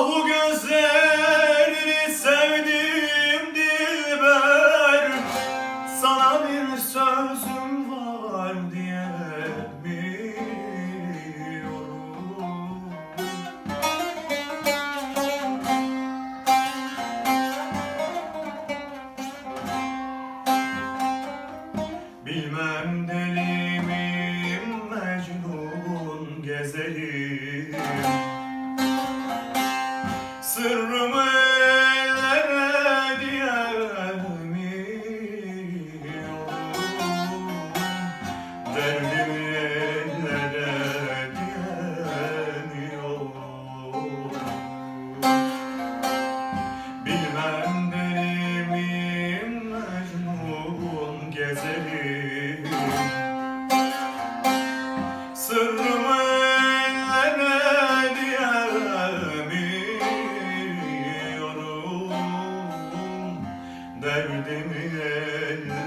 Ahu gözlerini sevdim dilber Sana bir sözüm var diyemiyorum. Bilmem deli miyim gezerim Sırrımı ellere diyemiyorum derdimi el